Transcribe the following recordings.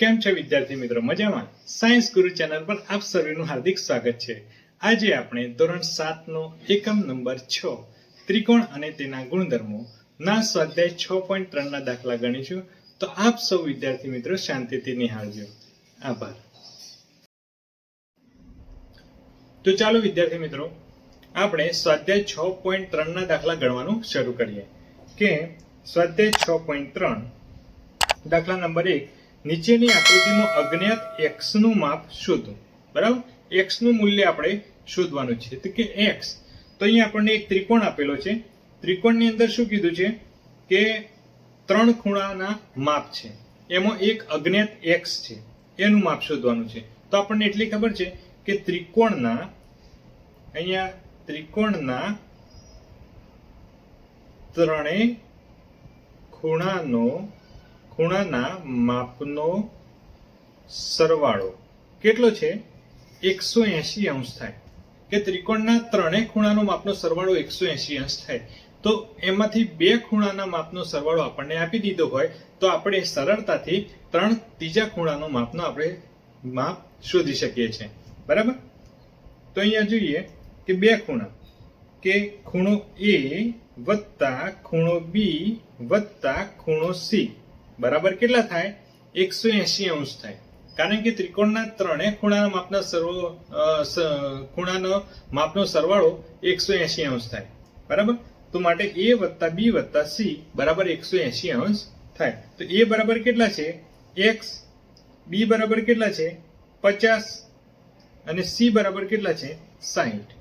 કેમ છે વિદ્યાર્થી મિત્રો? મજામાં? સાયન્સ ગુરુ ચેનલ પર આપ સર્વેનું હાર્દિક સ્વાગત છે. આજે આપણે ધોરણ સાત નો એકમ નંબર છ, ત્રિકોણ અને તેના ગુણધર્મો ના સ્વાધ્યાય છ પોઈન્ટ ત્રણના દાખલા ગણીશું. તો આપ સૌ વિદ્યાર્થી મિત્રો શાંતિથી નિહાળજો. આભાર. તો ચાલો વિદ્યાર્થી મિત્રો, આપણે સ્વાધ્યાય છ પોઈન્ટ ત્રણના દાખલા ગણવાનું શરૂ કરીએ. કે સ્વાધ્યાય છ પોઈન્ટ ત્રણ, દાખલા નંબર એક નીચેની આકૃતિમાં અજ્ઞાત એક્સનું માપ શોધો. બરાબર? એક્સનું મૂલ્ય આપણે શોધવાનું છે. તો કે એક્સ તો અહીંયા આપણને એક ત્રિકોણ આપેલો છે. ત્રિકોણની અંદર શું કીધું છે? કે ત્રણ ખૂણાના માપ છે. એમાં એક અજ્ઞાત એક્સ છે. એનું માપ શોધવાનું છે. તો આપણને એટલી ખબર છે કે ત્રિકોણના, અહીંયા ત્રિકોણના ત્રણેય ખૂણાનો ખૂણાના માપનો સરવાળો કેટલો છે? એકસો એસી અંશ થાય. કે ત્રિકોણના ત્રણેય ખૂણાનો માપનો સરવાળો એકસો એસી અંશ થાય. તો એમાંથી બે ખૂણાના માપનો સરવાળો આપણને આપી દીધો હોય, તો આપણે સરળતાથી ત્રણ ત્રીજા ખૂણાનો માપનો આપણે માપ શોધી શકીએ છીએ. બરાબર? તો અહીંયા જોઈએ કે બે ખૂણા. કે ખૂણો એ વત્તા ખૂણો બી વત્તા ખૂણો સી. બરાબર કેટલા થાય? એકસો એસી અંશ થાય. કારણ કે ત્રિકોણના ત્રણેય ખૂણાના માપના સર્વો ખૂણાનો માપનો સરવાળો એકસો એસી અંશ થાય. બરાબર? તો માટે એ વત્તા બી વત્તા સી બરાબર એકસો એસી અંશ થાય. તો એ બરાબર કેટલા છે? એક્સ. બી બરાબર કેટલા છે? પચાસ. અને સી બરાબર કેટલા છે? સાહીઠ.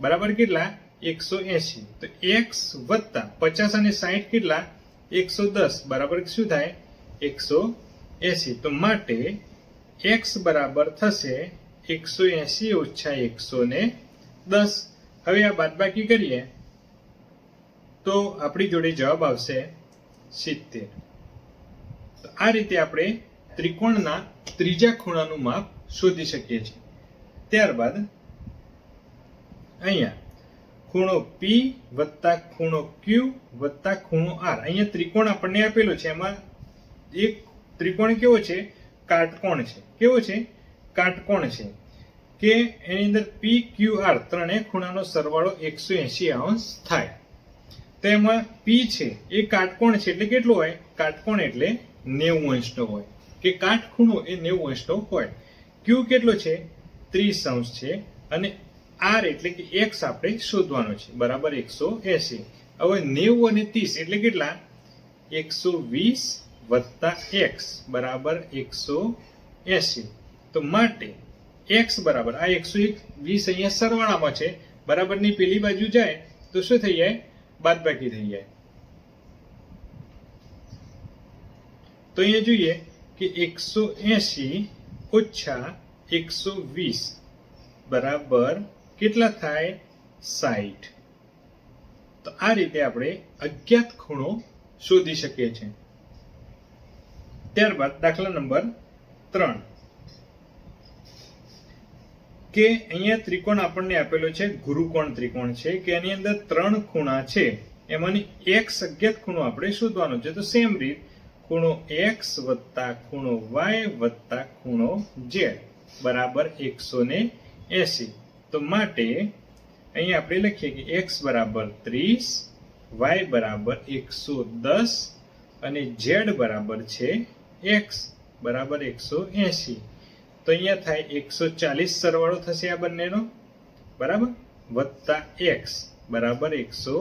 બરાબર કેટલા? એકસો એસી તો એક્સ વત્તા પચાસ અને સાહીઠ કેટલા? એકસો દસ, બરાબર શું થાય? એકસો એસી. તો માટે એક્સ બરાબર થશે એકસો એસી ઓછા એકસો ને દસ. હવે આ બાદબાકી કરીએ. તો આપણી જોડે જવાબ આવશે સિત્તેર. તો આ રીતે આપણે ત્રિકોણના ત્રીજા ખૂણાનું માપ શોધી શકીએ છીએ. ત્યારબાદ અહીંયા ખૂણો P વત્તા ખૂણો Q વત્તા ખૂણો R. અહીંયા ત્રિકોણ આપણને આપેલો છે. એમાં એક ત્રિકોણ કેવો છે? કાટકોણ છે. કેવો છે? કાટકોણ છે. કે એની અંદર પી ક્યુ આર ત્રણેય ખૂણાનો સરવાળો એકસો એસી અંશ થાય. તો એમાં P છે એ કાટકોણ છે એટલે કેટલો હોય? કાટકોણ એટલે નેવું અંશનો હોય. કે કાટખૂણો એ નેવું અંશનો હોય. ક્યુ કેટલો છે? ત્રીસ અંશ છે. અને આર એટલે કે એક્સ આપણે શોધવાનો છે. બરાબર એકસો એસી. હવે નેવું અને ત્રીસ એટલે કેટલા? એકસો વીસ વત્તા એક્સ. બરાબર એકસો એસી. તો માટે એક્સ બરાબર, આ એકસો એક વીસ અહીંયા સરવાળામાં છે. બરાબરની પેલી બાજુ જાય તો શું થઈ જાય? બાદબાકી થઈ જાય. તો અહીંયા જોઈએ કે એકસો એસી ઓછા એકસો વીસ. બરાબર કેટલા થાય? સાઈઠ. તો આ રીતે આપણે અજ્ઞાત ખૂણો શોધી શકીએ છીએ. ત્યારબાદ દાખલા નંબર ત્રણ. કે અહીંયા ત્રિકોણ આપણને આપેલો છે, ગુરુકોણ ત્રિકોણ છે, કે એની અંદર ત્રણ ખૂણા છે. એમાંની એક અજ્ઞાત ખૂણો આપણે શોધવાનો છે. તો સેમ રીત, ખૂણો એક્સ વત્તા ખૂણો વાય વત્તા ખૂણો ઝેડ બરાબર એકસો ને એસી. તો માટે અહીં આપણે લખીએ કે એક્સ બરાબર ત્રીસ વાય બરાબર એકસો દસ અને ઝેડ બરાબર છે એક્સ બરાબર એકસો એંશી. તો અહીંયા થાય એકસો ચાલીસ સરવાળો થશે આ બંનેનો, બરાબર? વત્તા એક્સ બરાબર એકસો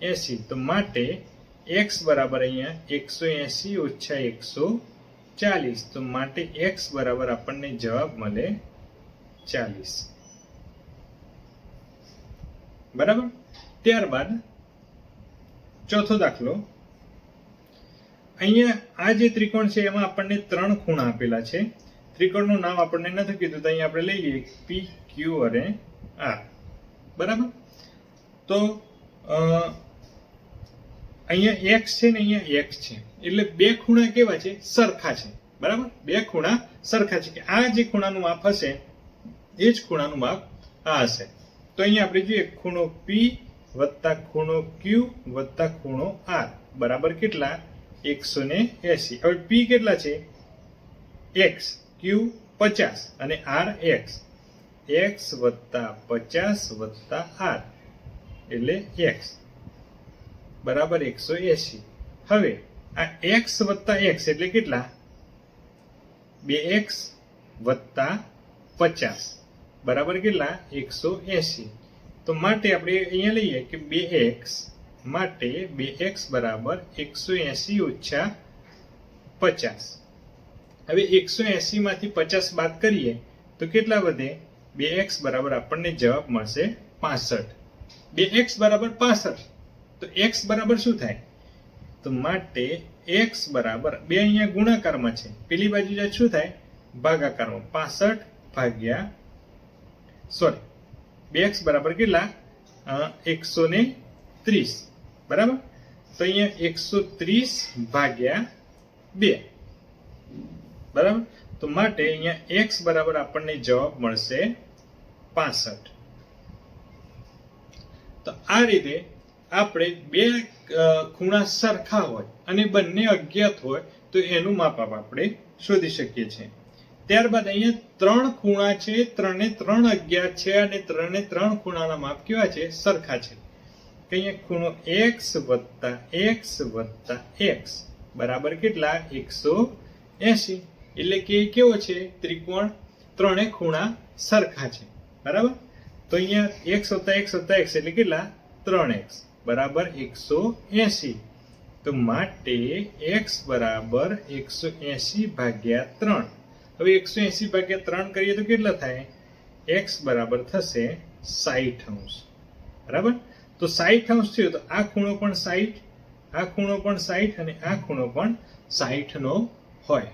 એંસી તો માટે એક્સ બરાબર અહીંયા એકસો એંશી ઓછા એકસો ચાલીસ. તો માટે એક્સ બરાબર આપણને જવાબ મળે ચાલીસ. બરાબર? ત્યારબાદ ચોથો દાખલો. અહીંયા આ જે ત્રિકોણ છે, એમાં આપણને ત્રણ ખૂણા આપેલા છે. ત્રિકોણનું નામ આપણને નથી કીધું, તો અહીંયા આપણે લઈ લઈએ. પી ક્યુ અને આર બરાબર? તો અહીંયા એક્સ છે ને અહીંયા એક્સ છે. એટલે બે ખૂણા કેવા છે? સરખા છે. બરાબર? બે ખૂણા સરખા છે. કે આ જે ખૂણાનું માપ હશે, એ જ ખૂણાનું માપ આ હશે. તો અહીંયા આપણે જોઈએ ખૂણો P વત્તા ખૂણો Q વત્તા ખૂણો R. બરાબર કેટલા? એકસો ને એસી. હવે પી કેટલા છે? એક્સ ક્યુ પચાસ અને આર એક્સ એક્સ વત્તા પચાસ વત્તા આર એટલે એક્સ બરાબર એકસો એસી. હવે આ એક્સ વત્તા એક્સ એટલે કેટલા? બે એક્સ વત્તા પચાસ. બરાબર કેટલા? એકસો એસી તો માટે આપણે અહીંયા લઈએ કે બે એક્સ માટે બે એક્સ બરાબર એકસો એસી ઓછા પચાસ. હવે એકસો એંસીમાંથી પચાસ બાદ કરીએ તો કેટલા વધે? બે એક્સ બરાબર આપણને જવાબ મળશે પાસઠ. બે એક્સ બરાબર પાસઠ. તો એક્સ બરાબર શું થાય? તો માટે એક્સ બરાબર બે અહીંયા ગુણાકારમાં છે. પેલી બાજુ શું થાય? ભાગાકારમાં. પાસઠ ભાગ્યા સોરી બે એક્સ બરાબર કેટલા? એકસો ને ત્રીસ. બરાબર? તો અહીંયા એકસો ત્રીસ ભાગ્યા બે. બરાબર? તો માટે અહીંયા એક્સ બરાબર આપણને જવાબ મળશે પાસઠ. તો આ રીતે આપણે બે ખૂણા સરખા હોય અને બંને અજ્ઞાત હોય તો એનું માપ આપણે શોધી શકીએ છીએ. ત્યારબાદ અહીંયા ત્રણ ખૂણા છે, ત્રણે ત્રણ અગિયાર છે અને ત્રણે ત્રણ ખૂણાના માપ કેવા છે? સરખા છે. અહીંયા ખૂણો એક્સ વત્તા એક્સ વત્તા એક્સ બરાબર કેટલા? એકસો એસી એટલે કે કેવો છે? ત્રિકોણ ત્રણે ખૂણા સરખા છે. બરાબર? તો અહીંયા એક્સ વત્તા એક્સ વત્તા એક્સ એટલે કેટલા? ત્રણ એક્સ. બરાબર એકસો એસી તો માટે એક્સ બરાબર એકસો એસી ભાગ્યા ત્રણ. હવે એકસો એસી ભાગ્યા ત્રણ કરીએ તો કેટલા થાય? એક્સ બરાબર થશે સાઈઠ અંશ. બરાબર? તો સાઈઠ અંશ થયો તો આ ખૂણો પણ સાઈઠ, આ ખૂણો પણ સાઈઠ અને આ ખૂણો પણ સાઈઠ નો હોય.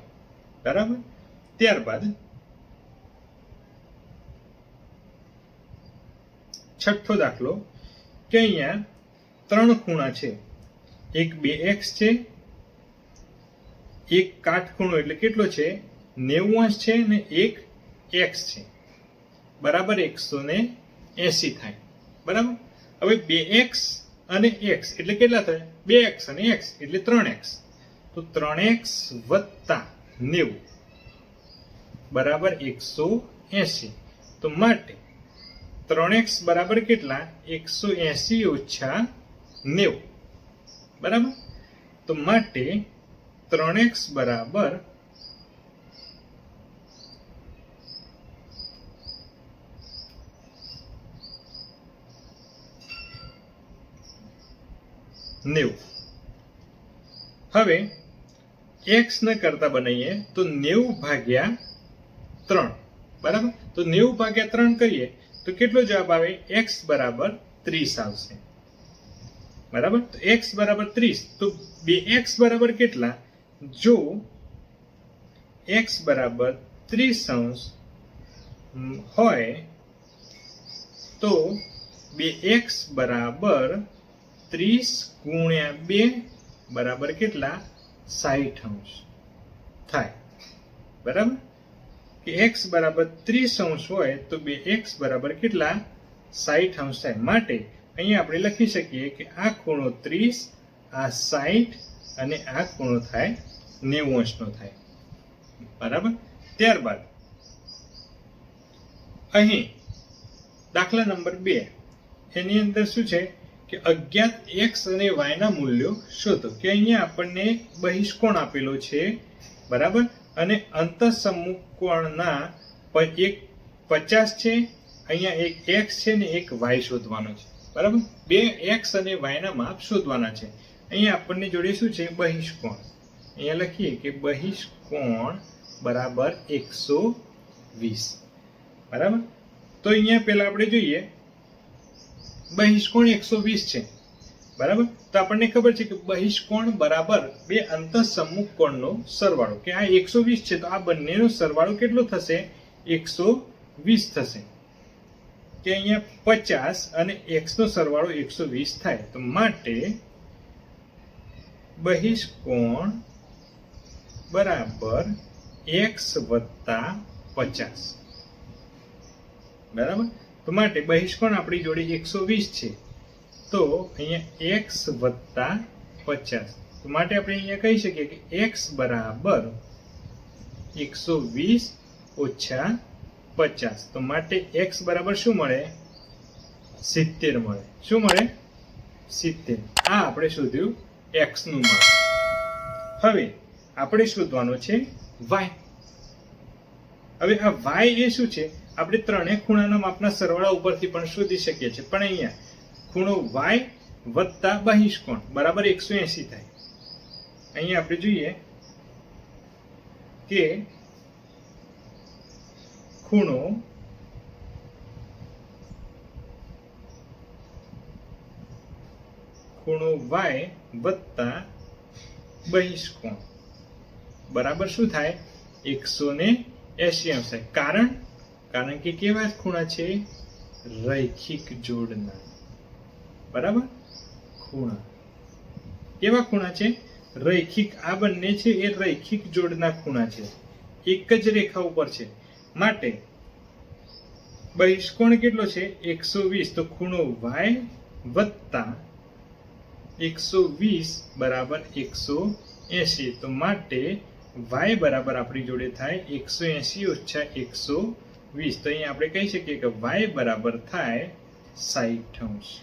બરાબર? ત્યારબાદ છઠ્ઠો દાખલો, કે અહીંયા ત્રણ ખૂણા છે. એક બે એક્સ છે, એક કાટખૂણો એટલે કેટલો છે? નેવું અંશ છે ને એક એક્સ છે. બરાબર એકસો ને એસી થાય. બરાબર? હવે બે એક્સ અને એક્સ એટલે કેટલા થાય? બે એક્સ અને એક્સ એટલે ત્રણ એક્સ. તો ત્રણ એક્સ વત્તા નેવું. બરાબર એકસો એસી. તો માટે ત્રણ એક્સ બરાબર કેટલા? એકસો એસી ઓછા નેવું. બરાબર? તો માટે ત્રણ એક્સ બરાબર નેવું. હવે એક્સ ને કરતા બનાવીએ તો નેવું ભાગ્યા ત્રણ. બરાબર? તો નેવું ભાગ્યા ત્રણ કરીએ તો કેટલો જવાબ આવે? એક્સ બરાબર ત્રીસ આવશે. બરાબર? તો એક્સ બરાબર ત્રીસ. તો બે એક્સ બરાબર કેટલા? જો એક્સ બરાબર ત્રીસ અંશ હોય તો બે એક્સ બરાબર ત્રીસ ગુણ્યા બે બરાબર કેટલા? સાહીઠ અંશ. થાય. બરાબર? કે એક્સ બરાબર ત્રીસ અંશ હોય તો બે એક્સ બરાબર કેટલા? સાહીઠ અંશ થાય. માટે અહીંયા આપણે લખી શકીએ કે આ ખૂણો ત્રીસ, આ સાહીઠ અને આ ખૂણો થાય નેવું અંશનો થાય. બરાબર? ત્યારબાદ અહીં દાખલા નંબર બે. એની અંદર શું છે? કે અજ્ઞાત એક્સ અને વાયના મૂલ્યો શોધો. કે અહીંયા આપણને બહિષ્કોણ આપેલો છે, બરાબર? અને અંતઃસમુકોણના એક પચાસ છે, અહીંયા એક એક્સ છે ને એક વાય શોધવાનો છે. બરાબર? બે એક્સ અને વાયના માપ શોધવાના છે. અહીંયા આપણને જોડે શું છે? બહિષ્કોણ. અહીંયા લખીએ કે બહિષ્કોણ બરાબર એકસો વીસ. બરાબર? તો અહીંયા પહેલાં આપણે જોઈએ બહિષ્કોણ એકસો વીસ છે. બરાબર? તો આપણને ખબર છે કે બહિષ્કોણ બરાબર બે અંતઃસમુખ કોણનો સરવાળો, કે આ એકસો વીસ છે, તો આ બંનેનો સરવાળો કેટલો થશે? એકસો વીસ થશે. કે અહીંયા પચાસ અને એક્સનો સરવાળો એકસો વીસ થાય. તો માટે બહિષ્કોણ બરાબર એક્સ વત્તા પચાસ. બરાબર? તો માટે બહિષ્કોણ આપણી જોડે એકસો વીસ છે. તો અહીંયા એક્સ વત્તા પચાસ. તો માટે આપણે અહીંયા કહી શકીએ કે એક્સ બરાબર એકસો વીસ ઓછા પચાસ. તો માટે એક્સ બરાબર શું મળે? સિત્તેર મળે. શું મળે? સિત્તેર. આ આપણે શોધ્યું એક્સનું મળે હવે આપણે શોધવાનું છે વાય. હવે આ વાય એ શું છે? આપણે ત્રણેય ખૂણાના માપના સરવાળા ઉપરથી પણ શોધી શકીએ છીએ. પણ અહીંયા ખૂણો વાય વત્તા બહિષ્કોણ, બરાબર એકસો એસી થાય. અહીંયા આપણે જોઈએ કે ખૂણો ખૂણો વાય વત્તા બહિષ્કોણ, બરાબર શું થાય? એકસો ને એસી અંશ કારણ કારણ કે કેવા ખૂણા છે? રૈખિક જોડના. બરાબર? ખૂણા. કેવા ખૂણા છે? રૈખિક, આ બંને છે એ રૈખિક જોડના ખૂણા છે. એક જ રેખા ઉપર છે. માટે બહિષ્કોણ કેટલો છે? એકસો વીસ. તો ખૂણો વાય વત્તા એકસો વીસ બરાબર એકસો એસી તો માટે વાય બરાબર આપણી જોડે થાય એકસો એસી ઓછા એકસો વીસ. તો અહીંયા આપણે કહી શકીએ કે વાય બરાબર થાય સાઈઠ અંશ.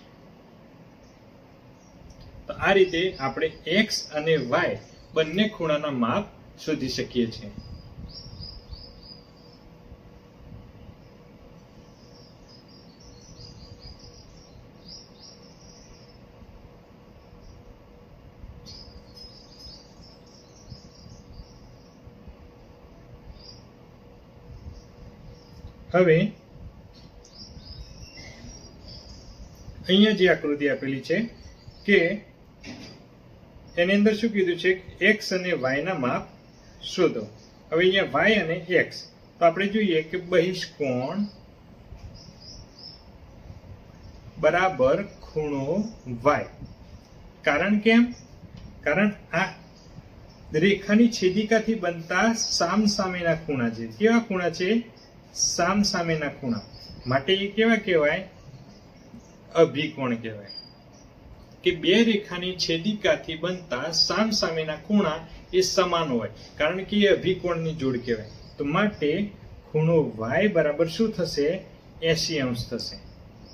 તો આ રીતે આપણે એક્સ અને વાય બંને ખૂણાના માપ શોધી શકીએ છીએ. હવે, અહીંયા જે આકૃતિ આપેલી છે કે એની અંદર શું કીધું છે એક્સ અને વાયના માપ શોધો. હવે અહીંયા વાય અને એક્સ તો આપણે જોઈએ કે બહિષ્કોણ બરાબર ખૂણો વાય કારણ કેમ? કારણ આ રેખાની છેદિકાથી બનતા સામ સામેના ખૂણા છે. કેવા ખૂણા છે? સામ સામેના ખૂણા. માટે એ કેવા કહેવાય? અભિકોણ કહેવાય. કે બે રેખાની છેદિકાથી બનતા સામ સામેના ખૂણા એ સમાન હોય. કારણ કે એ અભિકોણની જોડ કહેવાય. તો માટે ખૂણો વાય બરાબર શું થશે? એસી અંશ થશે.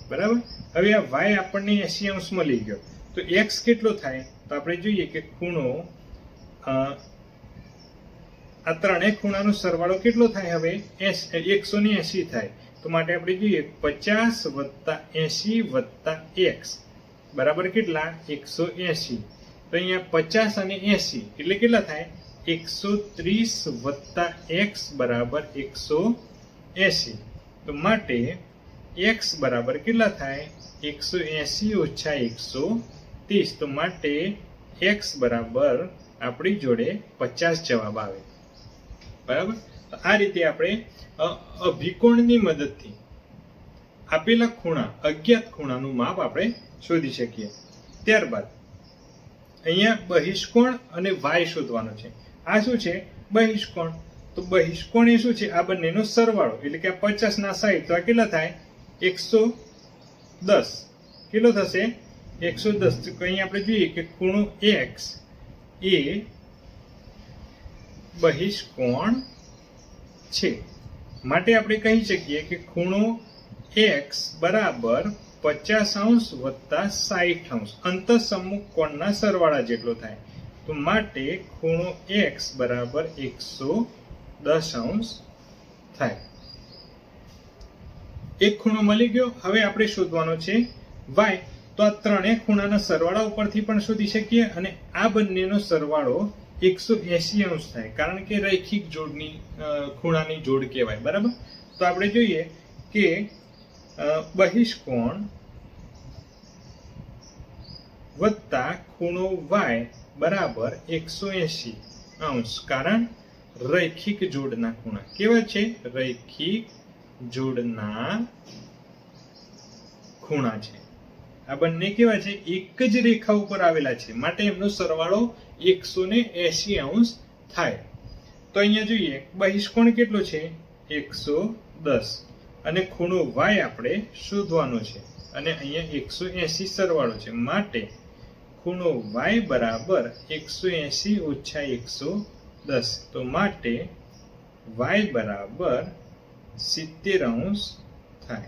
બરાબર? હવે આ વાય આપણને એસી અંશ મળી ગયો. તો એક્સ કેટલો થાય? તો આપણે જોઈએ કે ખૂણો આ ત્રણેય ખૂણાનો સરવાળો કેટલો થાય હવે? એકસો ને એસી થાય. તો માટે આપણે જોઈએ પચાસ વત્તા એસી વત્તા એક્સ. બરાબર કેટલા? એકસો એસી. તો અહીંયા પચાસ અને એસી એટલે કેટલા થાય? એકસો ત્રીસ વત્તા એક્સ બરાબર એકસો એસી. તો માટે એક્સ બરાબર કેટલા થાય? એકસો એસી ઓછા એકસો ત્રીસ. તો માટે એક્સ બરાબર આપણી જોડે પચાસ જવાબ આવે. બરાબર? આ રીતે આપણે અભિકોણની મદદથી આપેલા ખૂણા, અજ્ઞાત ખૂણાનું માપ આપણે શોધી શકીએ. ત્યારબાદ, અહીંયા બહિષ્કોણ અને વાય શોધવાનો છે. આ શું છે? બહિષ્કોણ. તો બહિષ્કોણ એ શું છે? આ બંનેનો સરવાળો. એટલે કે આ પચાસ ના સાઈઠ, તો આ કેટલા થાય? એકસો દસ. કેટલો થશે? એકસો દસ. અહીંયા આપણે જોઈએ કે ખૂણો એક્સ એ બહિષ્કોણ છે. માટે આપણે કહી શકીએ કે ખૂણો એક્સ બરાબર પચાસ અંશ વત્તા સાઠ અંશ, અંતઃસમુખ કોણના સરવાળા જેટલો થાય. તો માટે ખૂણો એક્સ બરાબર એકસો દસ અંશ થાય. એક ખૂણો મળી ગયો. હવે આપણે શોધવાનો છે વાય તો આ ત્રણેય ખૂણાના સરવાળા ઉપરથી પણ શોધી શકીએ અને આ બંનેનો સરવાળો એકસો એસી અંશ થાય. કારણ કે રૈખિક જોડની ખૂણાની જોડ કહેવાય, બરાબર? તો આપણે જોઈએ કે બહિષ્કોણ વત્તા ખૂણો વાય બરાબર એકસો એસી અંશ. કારણ રૈખિક જોડના ખૂણા. કેવા છે? રૈખિક જોડના ખૂણા છે. આ બંને કેવા છે? એક જ રેખા ઉપર આવેલા છે. માટે એમનો સરવાળો એકસો ને એસી અંશ થાય. તો અહીંયા જોઈએ, બહિષ્કોણ કેટલો છે? એકસો દસ. અને ખૂણો વાય આપણે શોધવાનો છે. અને અહીંયા એકસો એસી સરવાળો છે. માટે ખૂણો વાય બરાબર એકસો એસી ઓછા એકસો દસ. તો માટે વાય બરાબર સિત્તેર અંશ થાય.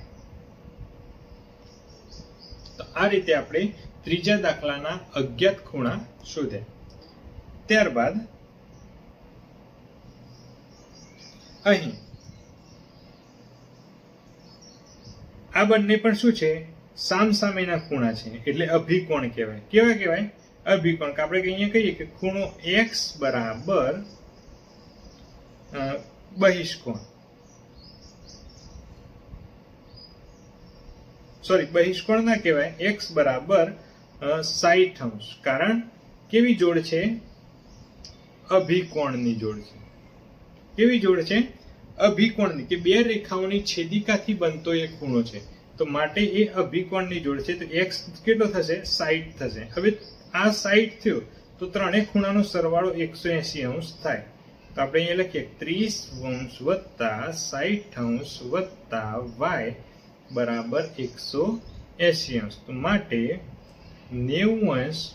તો આ રીતે આપણે ત્રીજા દાખલાના અજ્ઞાત ખૂણા શોધ્યા. ત્યારબાદ અહીં. આ બંને પણ શું છે? સામ સામેના ખૂણા છે. એટલે અભિકોણ કહેવાય. કેવા કહેવાય? અભિકોણ. આપણે અહીંયા કહીએ કે ખૂણો એક્સ બરાબર બહિષ્કોણ. સોરી બહિષ્કોણ ના કહેવાય. એક્સ બરાબર સાઈઠ અંશ. કારણ, કેવી જોડ છે? અભિકોણની જોડ છે. કેવી જોડ છે? અભિકોણની, કે બે રેખાઓની છેદિકાથી બનતો એક ખૂણો છે. તો માટે એ અભિકોણની જોડ છે. તો એક્સ કેટલો થશે? સાઈઠ થશે. હવે આ સાઈઠ થયો, તો ત્રણેય ખૂણાનો સરવાળો એકસો એસી અંશ થાય. તો આપણે અહીંયા લખીએ, ત્રીસ અંશ વત્તા સાઈઠ અંશ વત્તા વાય બરાબર એકસો એસી અંશ. તો માટે નેવું અંશ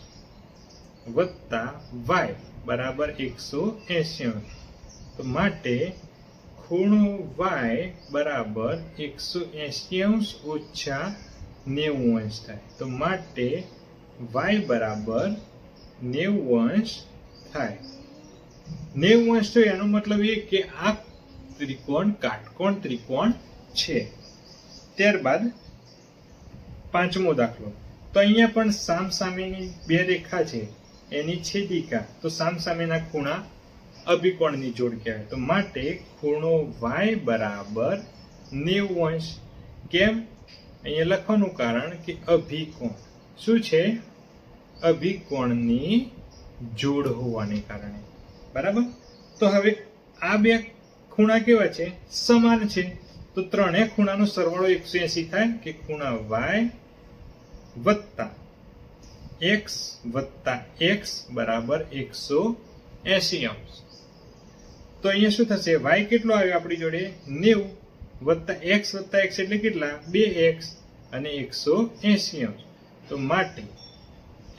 વત્તા વાય બરાબર એકસો અંશ તો માટે ખૂણો વાય બરાબર એકસો એસી અંશ ઓછા નેવું અંશ થાય. તો માટે વાય બરાબર નેવું અંશ થાય. નેવું અંશ તો એનો મતલબ એ કે આ ત્રિકોણ કાટકોણ ત્રિકોણ છે. ત્યારબાદ પાંચમો દાખલો. તો અહીંયા પણ સામ સામેની બે રેખા છે. એની છેદિકા. તો સામસામેના ખૂણા અભિકોણની જોડ કહેવાય. તો માટે ખૂણો વાય બરાબર નેવું અંશ. કેમ? અહીંયા લખવાનું કારણ કે અભિકોણ. શું છે? અભિકોણની જોડ હોવાને કારણે. બરાબર? તો હવે આ બે ખૂણા કેવા છે? સમાન છે. તો ત્રણેય ખૂણાનો સરવાળો એકસો એસી થાય કે ખૂણા વાય વત્તા એક્સ વત્તા એક્સ બરાબર એકસો એસી અંશ. તો અહીંયા શું થશે? વાય કેટલો આવ્યો આપણી જોડે? નેવું. વત્તા એક્સ વત્તા એક્સ એટલે કેટલા? બે એક્સ અને એકસો એસી અંશ. તો માટે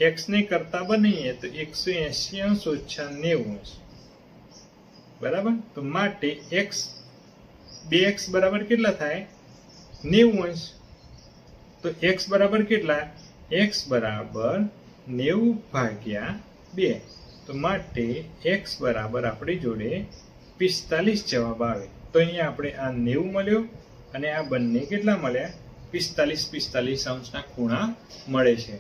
એક્સને કરતાં બનાવીએ તો એકસો એસી અંશ ઓછા નેવું અંશ. બરાબર? તો માટે એક્સ બે એક્સ બરાબર કેટલા થાય? નેવું અંશ. તો એક્સ બરાબર કેટલા? એક્સ બરાબર નેવું ભાગ્યા બે. તો માટે એક્સ બરાબર આપણી જોડે પિસ્તાલીસ જવાબ આવે. તો અહીંયા આપણે આ નેવું મળ્યો અને આ બંને કેટલા મળ્યા? પિસ્તાલીસ પિસ્તાલીસ અંશના ખૂણા મળે છે.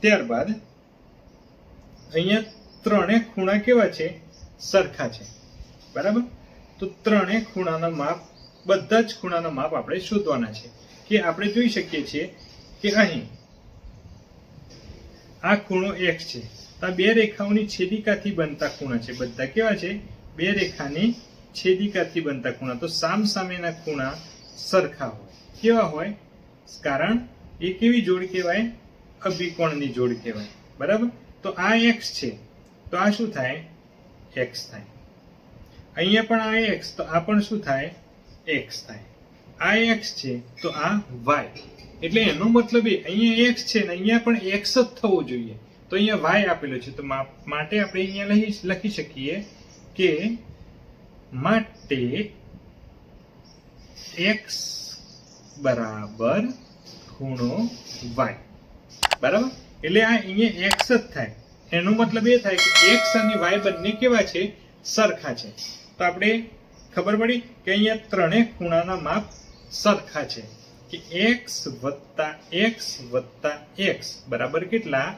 ત્યારબાદ અહીંયા ત્રણે ખૂણા કેવા છે? સરખા છે. બરાબર? તો ત્રણે ખૂણાના માપ, બધા જ ખૂણાના માપ આપણે શોધવાના છે. કે આપણે જોઈ શકીએ છીએ કે અહીં આ ખૂણો એક્સ છે. આ બે રેખાઓની છેદિકાથી બનતા ખૂણા છે. બધા કેવા છે? બે રેખાની છેદિકાથી બનતા ખૂણા. તો સામ સામેના ખૂણા સરખા હોય. કેવા હોય? કારણ એ કેવી જોડ કહેવાય? અભિકોણની જોડ કહેવાય. બરાબર? તો આ એક્સ છે. તો આ શું થાય? એક્સ થાય. અહીંયા પણ આ એક્સ તો આ પણ શું થાય? એક્સ થાય. આ એક્સ છે, તો આ y. એટલે એનો મતલબ અહીંયા એક્સ છે ને અહીંયા પણ એક્સ જ થવો જોઈએ. તો અહીંયા વાય આપેલો છે. તો માટે આપણે અહીંયા લખી લખી શકીએ કે માટે એક્સ બરાબર ખૂણો વાય બરાબર? એટલે આ અહીંયા એક્સ જ થાય. એનો મતલબ એ થાય કે એક્સ અને વાય બંને કેવા છે? સરખા છે. તો આપણે ખબર પડી કે અહીંયા ત્રણેય ખૂણાના માપ સરખા છે. કે એક્સ વત્તા એક્સ વત્તા એક્સ બરાબર કેટલા?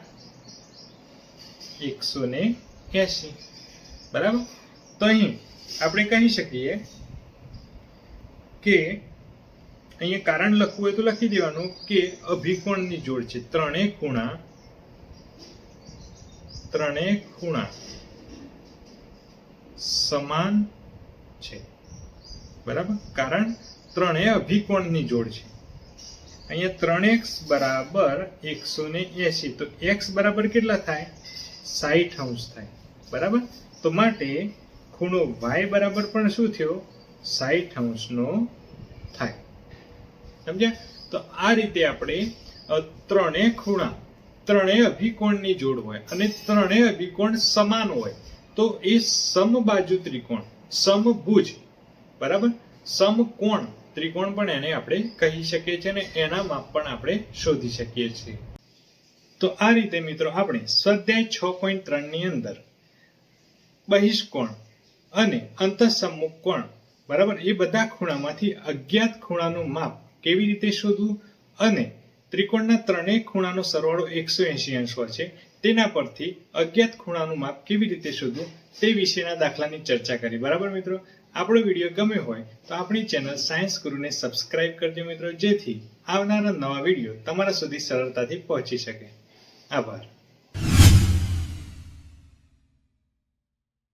એકસો ને એસી બરાબર? તો અહીં આપણે કહી શકીએ કે અહીંયા કારણ લખવું હોય તો લખી દેવાનું કે અભિકોણની જોડ છે ત્રણેય ખૂણા ત્રણેય ખૂણા સમાન છે. બરાબર? કારણ ત્રણેય અભિકોણની જોડ છે. અહીંયા ત્રણ એક્સ બરાબર એકસો ને એસી તો એક્સ બરાબર કેટલા થાય? સાઠ અંશ થાય. બરાબર? તો માટે ખૂણો વાય બરાબર પણ શું થયો? સાઠ અંશનો થાય. સમજ્યા? તો આ રીતે આપણે ત્રણેય ખૂણા, ત્રણેય અભિકોણની જોડ હોય અને ત્રણેય અભિકોણ સમાન હોય. તો એ સમબાજુ ત્રિકોણ, સમભુજ. બરાબર? સમકોણ. ત્રિકોણ પણ એને આપણે કહી શકીએ છીએ અને એના માપ પણ આપણે શોધી શકીએ છીએ. તો આ રીતે મિત્રો આપણે સ્વાધ્યાય છ પોઈન્ટ ત્રણની અંદર બહિષ્કોણ અને અંતઃસમ્મુખ કોણ, બરાબર? એ બધા ખૂણામાંથી અજ્ઞાત ખૂણાનું માપ કેવી રીતે શોધવું અને ત્રિકોણના ત્રણેય ખૂણાનો સરવાળો એકસો એંશી અંશ હોય છે, તેના પરથી અજ્ઞાત ખૂણાનું માપ કેવી રીતે શોધવું તે વિશેના દાખલાની ચર્ચા કરી. બરાબર મિત્રો? આપણો વીડિયો ગમ્યો હોય તો આપણી ચેનલ સાયન્સ ગુરુને સબસ્ક્રાઇબ કરજો મિત્રો, જેથી આવનારા નવા વીડિયો તમારા સુધી સરળતાથી પહોંચી શકે. આભાર.